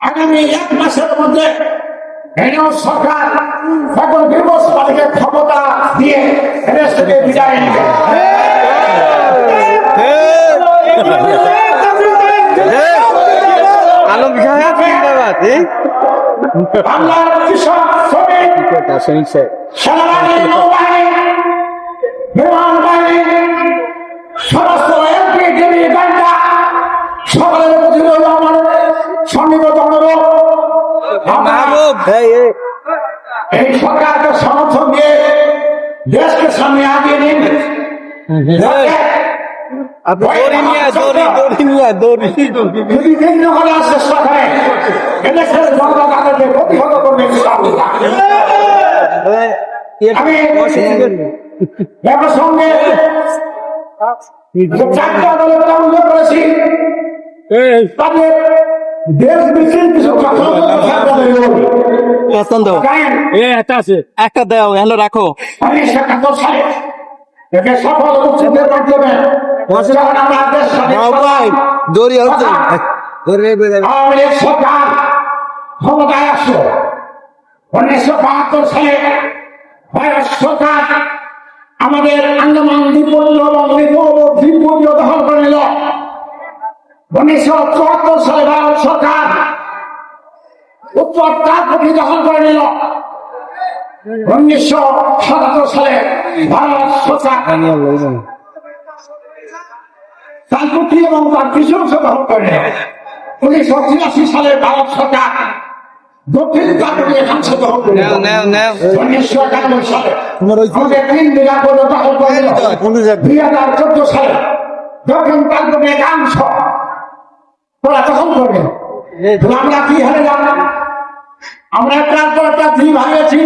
আগামী এক মাসের মধ্যে সরকার সকল ব্যবস্থাকে ক্ষমতা দিয়ে বিদায় বাংলার কৃষক, শ্রমিক নৌবাহিনী, বিমান এই এই। এই সরকারকে সমর্থন দিয়ে দেশকে সামনে আগিয়ে নিয়ে যে চারটা দলের উল্লেখ করেছি তাদের দেশ বিক্রির কিছু কথা পছন্দ একটা দাও হ্যালো রাখো। সফল মাধ্যমে দড়ি হচ্ছে আওয়ামী লীগ সরকার ক্ষমতায় আসলো উনিশশো বাহাত্তর সালে ভারত সরকার উনিশশো চুয়াত্তর সালে ভারত সরকার উত্তর তাজপুরি দখল করে নিল। উনিশশো সাতাত্তর সালে ভারত সরকার তাজপুরি এবং তার কিছু অংশ দখল করে উনিশশো তিরাশি সালে ভারত সরকার দক্ষিণ তাজপুরি একাংশ দখল করে উনিশশো একানব্বই সালে আমাদের তিন বিঘা করে দখল করে দুই হাজার চোদ্দ সালে দক্ষিণ তাজপুরি একাংশ তোরা দখল করবে? আমরা কি হারে জানলাম? আমরা তারপর একটা দ্বীপ হারিয়েছি